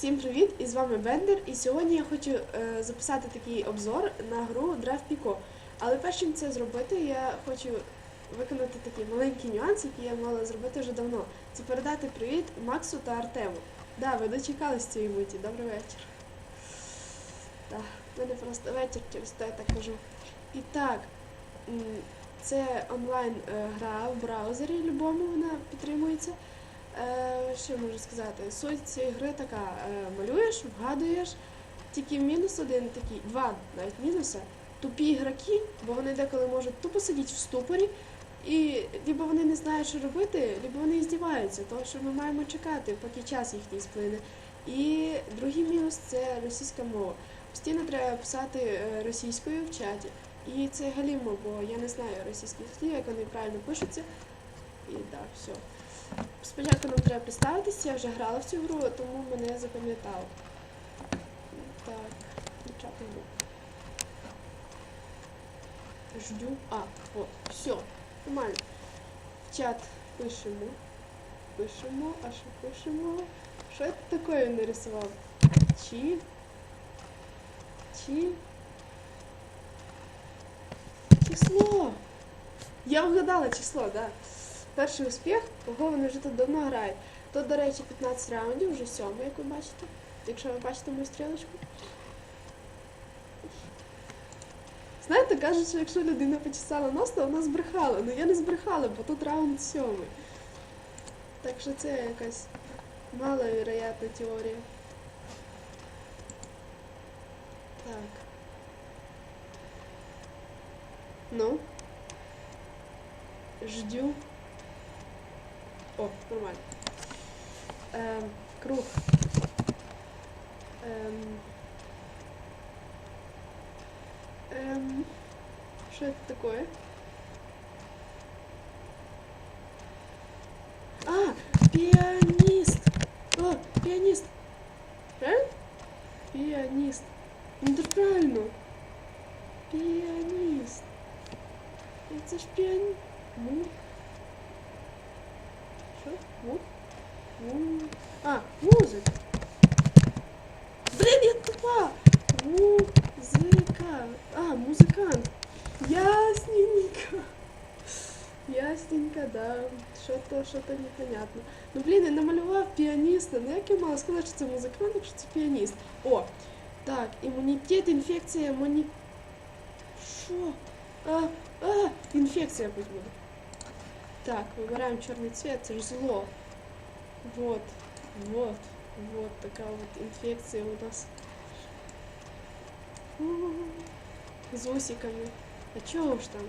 Всім привіт! І з вами Бендер. І сьогодні я хочу е, записати такий обзор на гру Drive Pico. Але перш чим це зробити, я хочу виконати такий маленький нюанс, який я мала зробити вже давно. Це передати привіт Максу та Артему. Да, ви дочекались цієї миті. Добрий вечір. Так, в мене просто вечір через те я так кажу. І так, це онлайн е, в браузері любому вона підтримується. Е, що можу сказати? Суть цієї гри така: е, малюєш, вгадуєш. Тільки мінус один такий, два навіть мінуси. Тупі ігроки, бо вони деколи можуть тупо сидіти в ступорі, і либо вони не знають, що робити, либо вони здіваються, тому що ми маємо чекати, поки час їхній сплине. І другий мінус це російська мова. Постійно треба писати е, російською в чаті. І це галімо, бо я не знаю російських слів, як вони правильно пишуться. І так, все. Спочатку нам треба представитися, я вже грала в цю гру, тому мене запам'ятав. Так, почати гру. Ждю. А, от, все, нормально. В чат пишемо. Пишемо, а що пишемо? Що я тут таке нарисував? Чи? Чи? Число! Я вгадала число. Да. Перший успіх, кого вони вже тут давно грають. Тут, до речі, 15 раундів, вже сьомий, як ви бачите. Якщо ви бачите мою стрілочку. Знаєте, кажуть, що якщо людина почесала нос, то вона збрехала. Ну я не збрехала, бо тут раунд сьомий. Так що це якась маловероятна теорія. Так. Ну. Ждю. О, нормально. Эм, круг. Эм, эм, что это такое? А, пианист! О, пианист! Правильно? Пианист. Ну ж правильно. Пианист. Это ж пианист. Ну. Що? Му? Му. А, музика. Блін, я тупа! Музика. А, музикант. Ясненько. Ясненько, да. Що-то, що-то непонятно. Ну, блін, я намалював піаніста. Ну, як я мала сказати, що це музикант, якщо це піаніст? О, так, імунітет, інфекція, імуні... Що? А, а, інфекція пусть буде. Так, выбираем черный цвет, это же зло. Вот, вот, вот такая вот инфекция у нас. С усиками. А чё уж там?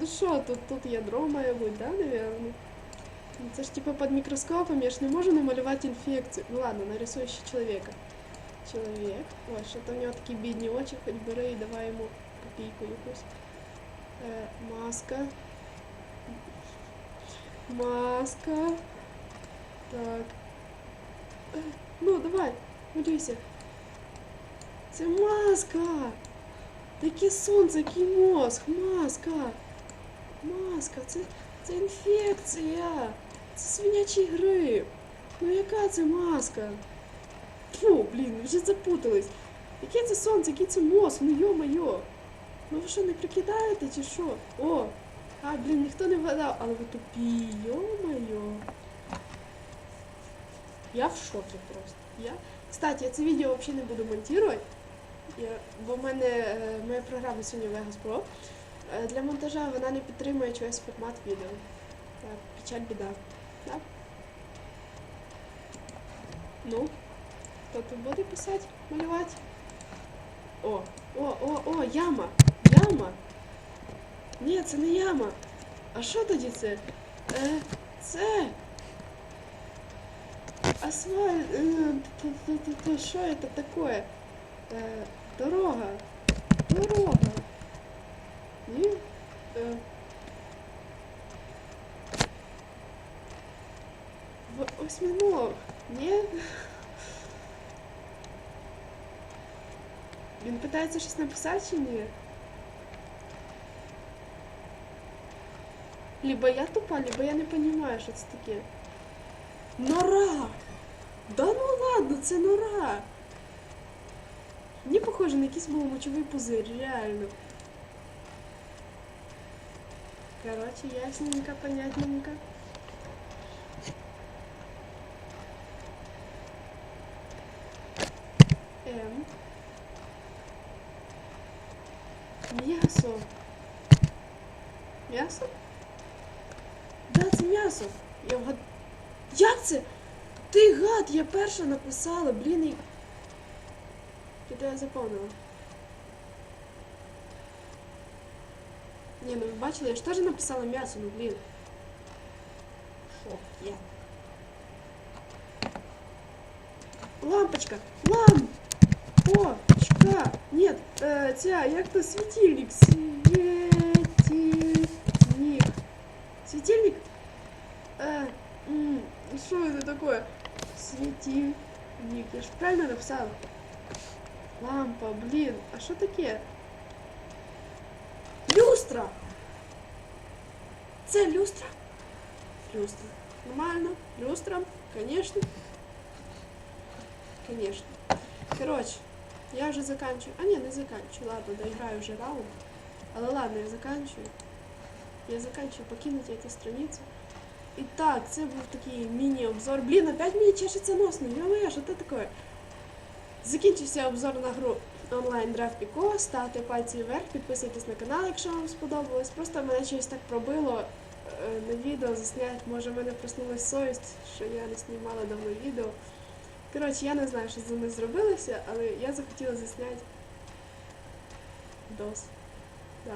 Ну що, тут, тут ядро має бути, да, наверное? Ну, Це ж типа під мікроскопом, я ж не можу намалювати інфекцію. Ну ладно, нарисую ще чоловіка. Чоловік. Ой, що то в нього такі бідні очі, хоч бери і давай йому копійку якусь. Е, маска. Маска. Так. Е, Ну, давай, малюйся. Це маска. Таке сонце, мозг, маска. Маска, це, це інфекція. Це свинячий грип. Ну яка це маска? Фу, блін, вже запутались. Яке це сонце, який це мозг, ну йо-моє. Ну ви що, не прикидаєте чи що? О! А, блін, ніхто не вгадав, але ви тупі, йо-моє. Я в шокі просто. Я... Кстати, я це відео взагалі не буду монтувати, я... бо в мене е, моя програма сьогодні Vegas Pro. Е, Для монтажа вона не підтримує чогось формат відео. Так, печаль біда. Так? Ну, хто тут буде писати, малювати? О, о, о, о, яма! Яма! Ні, це не яма. А що тоді це? Е, це. Асфальт. Е, Що це таке? Е, дорога. Дорога. Ні? Е. Осьминог. Ні? Він питається щось написати чи ні? Либо я тупа, либо я не понимаю, що це таке. Нора! Да це нора. Мені похоже на якийсь був мочовий пузир, реально. Короче, ясненько, понятненько. М. М'ясо. М'ясо? Да, це м'ясо. Я вгад... Як це? Ти гад, я перша написала, блін, і... Куди я заповнила? Ні, ну ви бачили, я ж теж написала м'ясо, ну блін. Фу, є. Лампочка! Лампочка! Нет, э, ця, як то светильник? Светильник. Светильник? М, что это такое? Светильник. Я ж правильно написала? Лампа, блин, а що таке? Люстра! Це люстра? Люстра. Нормально. Люстра, конечно. Конечно. Короче, я вже заканчиваю. А ні, не заканчиваю. Ладно, доіграю вже раунд. Але ладно, я заканчиваю. Я заканчиваю. Покинуть эту страницу. І так, це був такий міні-обзор. Блін, опять мені чешеться нос. Ну ё що це таке? Закінчився обзор на гру онлайн Draft. Ставте пальці вверх, підписуйтесь на канал, якщо вам сподобалось. Просто мене щось так пробило е, на відео засняти. Може, в мене проснулась совість, що я не знімала давно відео. Коротше, я не знаю, що з ними зробилося, але я захотіла засняти дос. Да.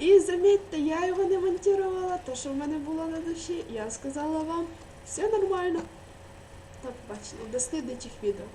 І замітьте, я його не монтувала, то що в мене було на душі, я сказала вам, все нормально. До побачення, до слідучих відео.